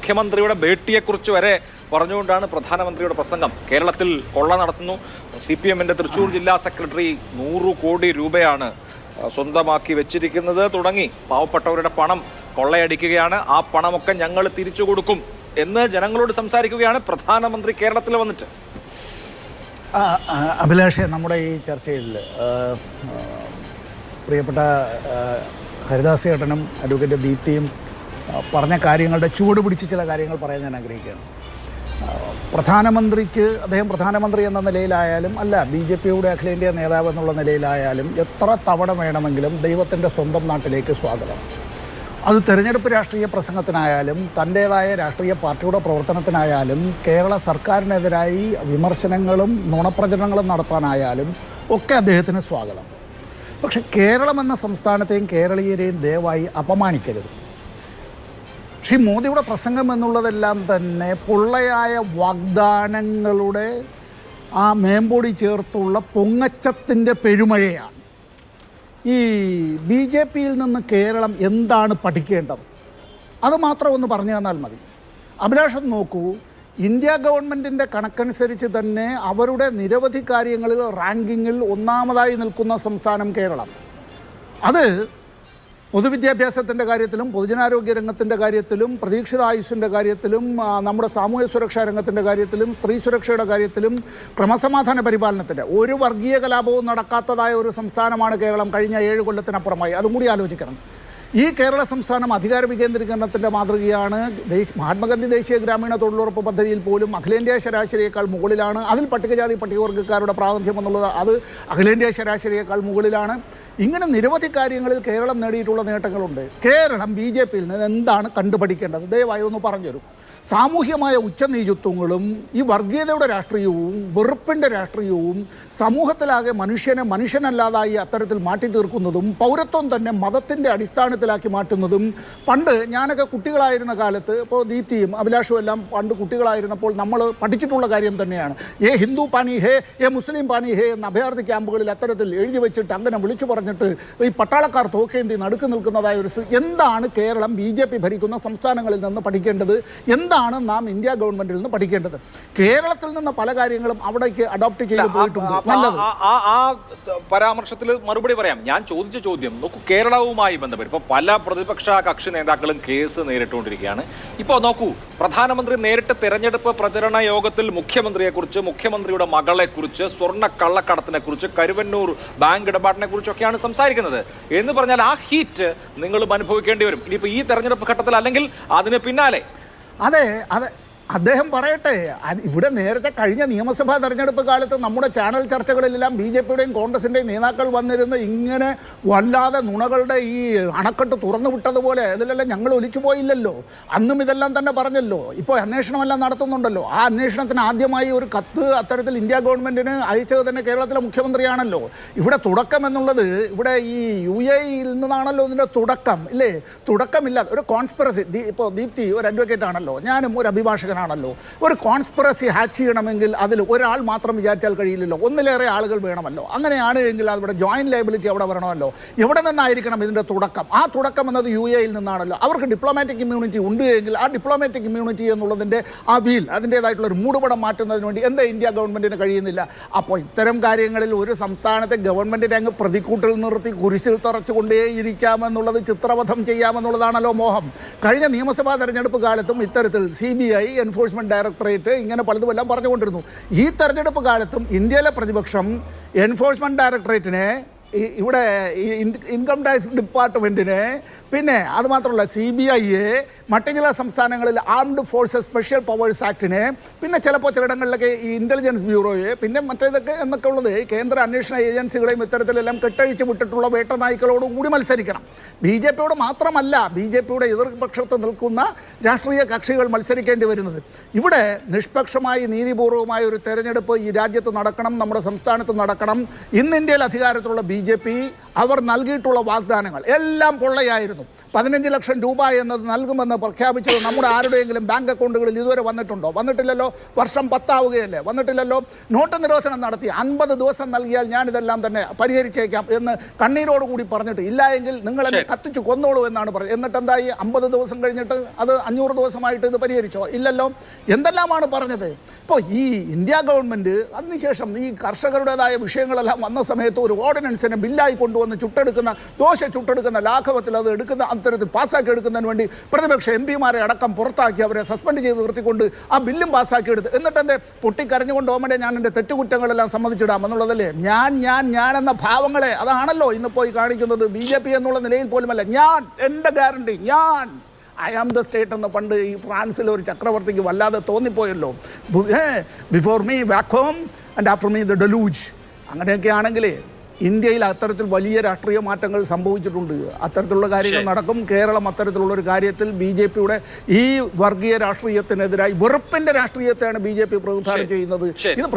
മുഖ്യമന്ത്രിയുടെ ഭേട്ടിയെക്കുറിച്ച് വരെ പറഞ്ഞുകൊണ്ടാണ് പ്രധാനമന്ത്രിയുടെ പ്രസംഗം. കേരളത്തിൽ കൊള്ള നടത്തുന്നു. സി പി എമ്മിന്റെ തൃശ്ശൂർ ജില്ലാ സെക്രട്ടറി നൂറ് കോടി രൂപയാണ് സ്വന്തമാക്കി വെച്ചിരിക്കുന്നത്. തുടങ്ങി. പാവപ്പെട്ടവരുടെ പണം കൊള്ളയടിക്കുകയാണ്. ആ പണമൊക്കെ ഞങ്ങൾ തിരിച്ചു കൊടുക്കും എന്ന് ജനങ്ങളോട് സംസാരിക്കുകയാണ് പ്രധാനമന്ത്രി കേരളത്തിൽ വന്നിട്ട്. അഭിലാഷേ നമ്മുടെ ഈ ചർച്ചയിൽ പ്രിയപ്പെട്ട ഹരിദാസ് ചേട്ടനും അഡ്വക്കേറ്റ് ദീപ്തിയും പറഞ്ഞ കാര്യങ്ങളുടെ ചുവട് പിടിച്ച് ചില കാര്യങ്ങൾ പറയാൻ ഞാൻ ആഗ്രഹിക്കുകയാണ്. പ്രധാനമന്ത്രിക്ക് അദ്ദേഹം പ്രധാനമന്ത്രി എന്ന നിലയിലായാലും അല്ല ബി ജെ പിയുടെ അഖിലേന്ത്യാ നേതാവ് എന്നുള്ള നിലയിലായാലും എത്ര തവണ വേണമെങ്കിലും ദൈവത്തിന്റെ സ്വന്തം നാട്ടിലേക്ക് സ്വാഗതം. അത് തെരഞ്ഞെടുപ്പ് രാഷ്ട്രീയ പ്രസംഗത്തിനായാലും തന്റേതായ രാഷ്ട്രീയ പാർട്ടിയുടെ പ്രവർത്തനത്തിനായാലും കേരള സർക്കാരിനെതിരായി വിമർശനങ്ങളും നുണപ്രചരണങ്ങളും നടത്താനായാലും ഒക്കെ അദ്ദേഹത്തിന് സ്വാഗതം. പക്ഷെ കേരളം എന്ന സംസ്ഥാനത്തെയും കേരളീയരെയും ദയവായി അപമാനിക്കരുത്. ശ്രീ മോദിയുടെ പ്രസംഗം എന്നുള്ളതെല്ലാം തന്നെ പൊള്ളയായ വാഗ്ദാനങ്ങളുടെ ആ മേമ്പൊടി ചേർത്തുള്ള പൊങ്ങച്ചത്തിന്റെ പെരുമഴയാണ്. ഈ ബി ജെ പിയിൽ നിന്ന് കേരളം എന്താണ് പഠിക്കേണ്ടത്? അത് മാത്രം ഒന്ന് പറഞ്ഞു തന്നാൽ മതി. അഭിലാഷം നോക്കൂ. ഇന്ത്യ ഗവൺമെന്റിന്റെ കണക്കനുസരിച്ച് തന്നെ അവരുടെ നിരവധി കാര്യങ്ങളിൽ റാങ്കിങ്ങിൽ ഒന്നാമതായി നിൽക്കുന്ന സംസ്ഥാനം കേരളം അത് പൊതുവിദ്യാഭ്യാസത്തിന്റെ കാര്യത്തിലും പൊതുജനാരോഗ്യ രംഗത്തിന്റെ കാര്യത്തിലും പ്രതീക്ഷിത ആയുസ്സിന്റെ കാര്യത്തിലും നമ്മുടെ സാമൂഹ്യ സുരക്ഷാ രംഗത്തിന്റെ കാര്യത്തിലും സ്ത്രീ സുരക്ഷയുടെ കാര്യത്തിലും ക്രമസമാധാന പരിപാലനത്തിന്റെ ഒരു വർഗീയ കലാപവും നടക്കാത്തതായ ഒരു സംസ്ഥാനമാണ് കേരളം കഴിഞ്ഞ ഏഴ് കൊല്ലത്തിനപ്പുറമായി. അതും കൂടി ആലോചിക്കണം. ഈ കേരള സംസ്ഥാനം അധികാര വികേന്ദ്രീകരണത്തിന്റെ മാതൃകയാണ് മഹാത്മാഗാന്ധി ദേശീയ ഗ്രാമീണ തൊഴിലുറപ്പ് പദ്ധതിയിൽ പോലും അഖിലേന്ത്യാ ശരാശരിയേക്കാൾ മുകളിലാണ്. അതിൽ പട്ടികജാതി പട്ടികവർഗക്കാരുടെ പ്രാതിനിധ്യം എന്നുള്ളത് അത് അഖിലേന്ത്യാ ശരാശരിയേക്കാൾ മുകളിലാണ്. ഇങ്ങനെ നിരവധി കാര്യങ്ങളിൽ കേരളം നേടിയിട്ടുള്ള നേട്ടങ്ങളുണ്ട്. കേരളം ബി ജെ പിയിൽ നിന്ന് എന്താണ് കണ്ടുപഠിക്കേണ്ടത്? ദയവായി ഒന്ന് പറഞ്ഞുതരും. സാമൂഹ്യമായ ഉച്ചനീചത്വങ്ങളും ഈ വർഗീയതയുടെ രാഷ്ട്രീയവും വെറുപ്പിന്റെ രാഷ്ട്രീയവും സമൂഹത്തിലാകെ മനുഷ്യനെ മനുഷ്യനല്ലാതായി അത്തരത്തിൽ മാറ്റി തീർക്കുന്നതും പൗരത്വം തന്നെ മതത്തിന്റെ അടിസ്ഥാനത്തിലാക്കി മാറ്റുന്നതും പണ്ട് ഞാനൊക്കെ കുട്ടികളായിരുന്ന കാലത്ത് ഇപ്പോൾ ദീപ്തിയും അഭിലാഷും എല്ലാം പണ്ട് കുട്ടികളായിരുന്നപ്പോൾ നമ്മൾ പഠിച്ചിട്ടുള്ള കാര്യം തന്നെയാണ്. ഏ ഹിന്ദു പാനി ഹേ ഏ മുസ്ലിം പാനി ഹേ എന്ന അഭയാർത്ഥി ക്യാമ്പുകളിൽ അത്തരത്തിൽ എഴുതി വെച്ചിട്ട് അങ്ങനെ വിളിച്ചു പറഞ്ഞിട്ട് ഈ പട്ടാളക്കാർ തോക്കേന്തി നടുക്ക് നിൽക്കുന്നതായ ഒരു എന്താണ് കേരളം ബി ജെ പി ഭരിക്കുന്ന സംസ്ഥാനങ്ങളിൽ നിന്ന് പഠിക്കേണ്ടത്? എന്താണ് നാം ഇന്ത്യ ഗവൺമെന്റിൽ നിന്ന് പഠിക്കേണ്ടത്? കേരളത്തിൽ നിന്ന് പല കാര്യങ്ങളും അവിടേക്ക് അഡോപ്റ്റ് ചെയ്തു പോയിട്ടുണ്ട്. ആ പരാമർശത്തിൽ മറുപടി പറയാം. ഞാൻ ചോദിച്ച ചോദ്യം നോക്കൂ കേരളവുമായി ബന്ധപ്പെട്ട്. ഇപ്പൊ പല പ്രതിപക്ഷ കക്ഷി നേതാക്കളും കേസ് നേരിട്ടുകൊണ്ടിരിക്കുകയാണ്. ഇപ്പോൾ നോക്കൂ പ്രധാനമന്ത്രി നേരിട്ട് തെരഞ്ഞെടുപ്പ് പ്രചരണ യോഗത്തിൽ മുഖ്യമന്ത്രിയെക്കുറിച്ച് മുഖ്യമന്ത്രിയുടെ മകളെക്കുറിച്ച് സ്വർണ കള്ളക്കടത്തിനെ കുറിച്ച് കരുവന്നൂർ ബാങ്ക് ഇടപാടിനെ കുറിച്ചൊക്കെയാണ് സംസാരിക്കുന്നത്. എന്ന് പറഞ്ഞാൽ ആ ഹീറ്റ് നിങ്ങളും അനുഭവിക്കേണ്ടി വരും. ഇനിയിപ്പോൾ ഈ തെരഞ്ഞെടുപ്പ് ഘട്ടത്തിൽ അല്ലെങ്കിൽ അതിന് പിന്നാലെ. അതെ അതെ. അദ്ദേഹം പറയട്ടെ ഇവിടെ നേരത്തെ കഴിഞ്ഞ നിയമസഭാ തെരഞ്ഞെടുപ്പ് കാലത്ത് നമ്മുടെ ചാനൽ ചർച്ചകളിലെല്ലാം ബി ജെ പിയുടെയും കോൺഗ്രസിന്റെയും നേതാക്കൾ വന്നിരുന്ന് ഇങ്ങനെ വല്ലാതെ നുണകളുടെ ഈ അണക്കെട്ട് തുറന്നു വിട്ടതുപോലെ അതിലെല്ലാം ഞങ്ങൾ ഒലിച്ചു പോയില്ലല്ലോ. അന്നും ഇതെല്ലാം തന്നെ പറഞ്ഞല്ലോ. ഇപ്പോൾ അന്വേഷണമെല്ലാം നടത്തുന്നുണ്ടല്ലോ. ആ അന്വേഷണത്തിന് ആദ്യമായി ഒരു കത്ത് അത്തരത്തിൽ ഇന്ത്യ ഗവൺമെന്റിന് അയച്ചത് തന്നെ കേരളത്തിലെ മുഖ്യമന്ത്രിയാണല്ലോ. ഇവിടെ തുടക്കം എന്നുള്ളത് ഇവിടെ ഈ യു എ ഇയിൽ നിന്നാണല്ലോ ഇതിന്റെ തുടക്കം ഇല്ലേ? തുടക്കമില്ലാതെ ഒരു കോൺസ്പിറസി ഇപ്പോൾ ദീപ്തി ഒരു അഡ്വക്കേറ്റ് ആണല്ലോ. ഞാനും ഒരു അഭിഭാഷകനാണല്ലോ ഒരു കോൺസ്പിറസി ഹാച്ച് ചെയ്യണമെങ്കിൽ അതിൽ ഒരാൾ മാത്രം വിചാരിച്ചാൽ കഴിയില്ലല്ലോ. ഒന്നിലേറെ ആളുകൾ വേണമല്ലോ. അങ്ങനെയാണ് എങ്കിൽ അവിടെ ജോയിന്റ് ലൈബിലിറ്റി അവിടെ വരണമല്ലോ. എവിടെ നിന്നായിരിക്കണം ഇതിന്റെ തുടക്കം? ആ തുടക്കം എന്നത് യു എയിൽ നിന്നാണല്ലോ. അവർക്ക് ഡിപ്ലോമാറ്റിക് ഇമ്മ്യൂണിറ്റി ഉണ്ട് എങ്കിൽ ആ ഡിപ്ലോമാറ്റിക് ഇമ്മ്യൂണിറ്റി എന്നുള്ളതിന്റെ ആ വീൽ അതിന്റേതായിട്ടുള്ള ഒരു മൂടുപടം മാറ്റുന്നതിന് വേണ്ടി എന്താ ഇന്ത്യ ഗവൺമെന്റിന് കഴിയുന്നില്ല? അപ്പോൾ ഇത്തരം കാര്യങ്ങളിൽ ഒരു സംസ്ഥാനത്തെ ഗവൺമെന്റിനെ അങ്ങ് പ്രതിക്കൂട്ടിൽ നിർത്തി കുരിശിൽ തറച്ചുകൊണ്ടേയിരിക്കാമെന്നുള്ളത് ചിത്രവധം ചെയ്യാമെന്നുള്ളതാണല്ലോ മോഹം. കഴിഞ്ഞ നിയമസഭാ തെരഞ്ഞെടുപ്പ് കാലത്തും ഇത്തരത്തിൽ C B I enforcement directorate ഇങ്ങനെ പലതുമെല്ലാം പറഞ്ഞുകൊണ്ടിരുന്നു. ഈ തെരഞ്ഞെടുപ്പ് കാലത്തും ഇന്ത്യയിലെ പ്രതിപക്ഷം എൻഫോഴ്സ്മെന്റ് ഡയറക്ടറേറ്റിനെ ഇവിടെ ഇൻകം ടാക്സ് ഡിപ്പാർട്ട്മെന്റിനെ പിന്നെ അതുമാത്രമല്ല സി ബി ഐയെ മറ്റു ചില സംസ്ഥാനങ്ങളിൽ ആംഡ് ഫോഴ്സസ് സ്പെഷ്യൽ പവേഴ്സ് ആക്ടിനെ പിന്നെ ചിലപ്പോൾ ചിലയിടങ്ങളിലൊക്കെ ഈ ഇന്റലിജൻസ് ബ്യൂറോയെ പിന്നെ മറ്റേതൊക്കെ എന്നൊക്കെ ഉള്ളത് കേന്ദ്ര അന്വേഷണ ഏജൻസികളെയും ഇത്തരത്തിലെല്ലാം കെട്ടഴിച്ച് വിട്ടിട്ടുള്ള വേട്ടനായ്ക്കളോടും കൂടി മത്സരിക്കണം. ബി ജെ പിയോട് മാത്രമല്ല ബി ജെ പിയുടെ എതിർപക്ഷത്ത് നിൽക്കുന്ന രാഷ്ട്രീയ കക്ഷികൾ മത്സരിക്കേണ്ടി വരുന്നത്. ഇവിടെ നിഷ്പക്ഷമായി നീതിപൂർവമായ ഒരു തെരഞ്ഞെടുപ്പ് ഈ രാജ്യത്ത് നടക്കണം നമ്മുടെ സംസ്ഥാനത്ത് നടക്കണം. ഇന്ന് ഇന്ത്യയിൽ അധികാരത്തിലുള്ള ബി ജെ പി അവർ നൽകിയിട്ടുള്ള വാഗ്ദാനങ്ങൾ എല്ലാം പൊള്ളയായിരുന്നു. പതിനഞ്ച് ലക്ഷം രൂപ എന്നത് നൽകുമെന്ന് പ്രഖ്യാപിച്ചത് നമ്മുടെ ആരുടെയെങ്കിലും ബാങ്ക് അക്കൗണ്ടുകളിൽ ഇതുവരെ വന്നിട്ടുണ്ടോ? വന്നിട്ടില്ലല്ലോ. വർഷം പത്താവുകയല്ലേ? വന്നിട്ടില്ലല്ലോ. നോട്ട് നിരോധനം നടത്തി അൻപത് ദിവസം നൽകിയാൽ ഞാനിതെല്ലാം തന്നെ പരിഹരിച്ചേക്കാം എന്ന് കണ്ണീരോടുകൂടി പറഞ്ഞിട്ട് ഇല്ല എങ്കിൽ നിങ്ങൾ എന്നെ കത്തിച്ചു കൊന്നോളൂ എന്നാണ് പറഞ്ഞത്. എന്നിട്ട് എന്തായി അമ്പത് ദിവസം കഴിഞ്ഞിട്ട് അത് അഞ്ഞൂറ് ദിവസമായിട്ട് ഇത് പരിഹരിച്ചോ? ഇല്ലല്ലോ. എന്തെല്ലാമാണ് പറഞ്ഞത്? ഇപ്പോൾ ഈ ഇന്ത്യ ഗവൺമെന്റ് അതിനുശേഷം ഈ കർഷകരുടേതായ വിഷയങ്ങളെല്ലാം വന്ന സമയത്ത് ഒരു ഓർഡിനൻസിനെ ബില്ലായി കൊണ്ടുവന്ന് ചുട്ടെടുക്കുന്ന ദോശ ചുട്ടെടുക്കുന്ന ലാഘവത്തിൽ അത് എടുക്കുന്ന അത്തരത്തിൽ പാസ്സാക്കി എടുക്കുന്നതിന് വേണ്ടി പ്രതിപക്ഷ എം പിമാരെ അടക്കം പുറത്താക്കി അവരെ സസ്പെൻഡ് ചെയ്ത് നിർത്തിക്കൊണ്ട് ആ ബില്ലും പാസ്സാക്കി എടുത്ത്. എന്നിട്ട് എന്റെ പൊട്ടിക്കരഞ്ഞുകൊണ്ട് ഓമനെ ഞാൻ എന്റെ തെറ്റുകുറ്റങ്ങളെല്ലാം സമ്മതിച്ചിടാം എന്നുള്ളതല്ലേ? ഞാൻ ഞാൻ ഞാൻ എന്ന ഭാവങ്ങളെ അതാണല്ലോ ഇന്ന് പോയി കാണിക്കുന്നത്. ബി ജെ പി എന്നുള്ള നിലയിൽ പോലുമല്ല. ഞാൻ എന്റെ ഗ്യാരണ്ടി ഞാൻ. ഐ ആം ദ സ്റ്റേറ്റ് എന്ന് പണ്ട് ഈ ഫ്രാൻസിലെ ഒരു ചക്രവർത്തിക്ക് വല്ലാതെ തോന്നിപ്പോയല്ലോ. Before me vacuum and after me the deluge അങ്ങനെയൊക്കെ ആണെങ്കിൽ ഇന്ത്യയിൽ അത്തരത്തിൽ വലിയ രാഷ്ട്രീയ മാറ്റങ്ങൾ സംഭവിച്ചിട്ടുണ്ട്. അത്തരത്തിലുള്ള കാര്യങ്ങൾ നടക്കും. കേരളം അത്തരത്തിലുള്ള ഒരു കാര്യത്തിൽ ബി ജെ പിയുടെ ഈ വർഗീയ രാഷ്ട്രീയത്തിനെതിരായി വെറുപ്പിന്റെ രാഷ്ട്രീയത്തെയാണ് ബി ജെ പി പ്രതിനിധാനം ചെയ്യുന്നത്. ഇത്